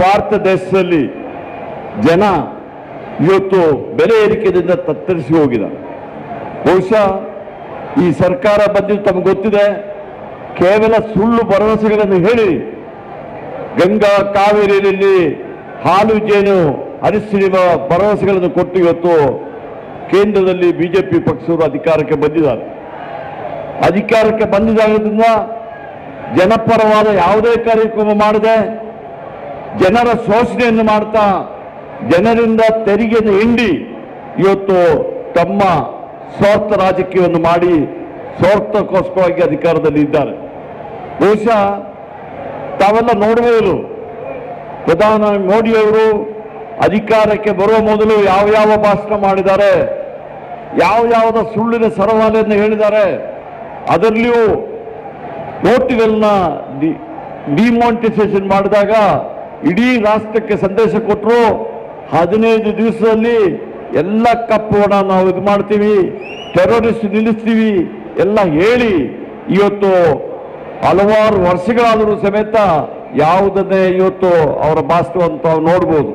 ಭಾರತ ದೇಶದಲ್ಲಿ ಜನ ಇವತ್ತು ಬೆಲೆ ಏರಿಕೆಯಿಂದ ತತ್ತರಿಸಿ ಹೋಗಿದ್ದಾರೆ ಬಹುಶಃ ಈ ಸರ್ಕಾರ ಬಂದಿದ್ದು ತಮಗೆ ಗೊತ್ತಿದೆ. ಕೇವಲ ಸುಳ್ಳು ಭರವಸೆಗಳನ್ನು ಹೇಳಿ. ಗಂಗಾ ಕಾವೇರಿಯಲ್ಲಿ ಹಾಲು ಜೇನು ಹರಿಸಿರುವ ಭರವಸೆಗಳನ್ನು ಕೊಟ್ಟು ಇವತ್ತು ಕೇಂದ್ರದಲ್ಲಿ ಬಿಜೆಪಿ ಪಕ್ಷವರು ಅಧಿಕಾರಕ್ಕೆ ಬಂದಿದ್ದಾರೆ. ಅಧಿಕಾರಕ್ಕೆ ಬಂದಿದ್ದಾಗೋದ್ರಿಂದ ಜನಪರವಾದ ಯಾವುದೇ ಕಾರ್ಯಕ್ರಮ ಮಾಡದೆ ಜನರ ಶೋಷಣೆಯನ್ನು ಮಾಡ್ತಾ ಜನರಿಂದ ತೆರಿಗೆಯನ್ನು ಹಿಂಡಿ ಇವತ್ತು ತಮ್ಮ ಸ್ವಾರ್ಥ ರಾಜಕೀಯವನ್ನು ಮಾಡಿ ಸ್ವಾರ್ಥಕ್ಕೋಸ್ಕರವಾಗಿ ಅಧಿಕಾರದಲ್ಲಿ ಇದ್ದಾರೆ. ಬಹುಶಃ ತಾವೆಲ್ಲ ನೋಡಬಹುದು ಪ್ರಧಾನ ಮೋದಿಯವರು ಅಧಿಕಾರಕ್ಕೆ ಬರುವ ಮೊದಲು ಯಾವ ಯಾವ ಭಾಷಣ ಮಾಡಿದ್ದಾರೆ, ಯಾವ ಯಾವದ ಸುಳ್ಳಿನ ಸರವಾಲೆಯನ್ನು ಹೇಳಿದ್ದಾರೆ, ಅದರಲ್ಲಿಯೂ ನೋಟುಗಳನ್ನ ಡಿಮಾನಿಟೈಸೇಷನ್ ಮಾಡಿದಾಗ ಇಡೀ ರಾಷ್ಟ್ರಕ್ಕೆ ಸಂದೇಶ ಕೊಟ್ಟರು ಹದಿನೈದು ದಿವಸದಲ್ಲಿ ಎಲ್ಲ ಕಪ್ಪು ಹಣ ನಾವು ಇದು ಮಾಡ್ತೀವಿ ಟೆರರಿಸ್ಟ್ ನಿಲ್ಲಿಸ್ತೀವಿ ಎಲ್ಲ ಹೇಳಿ ಇವತ್ತು ಹಲವಾರು ವರ್ಷಗಳಾದರೂ ಸಮೇತ ಯಾವುದನ್ನೇ ಇವತ್ತು ಅವರ ಭಾಷಣವನ್ನು ಅಂತ ನೋಡ್ಬೋದು.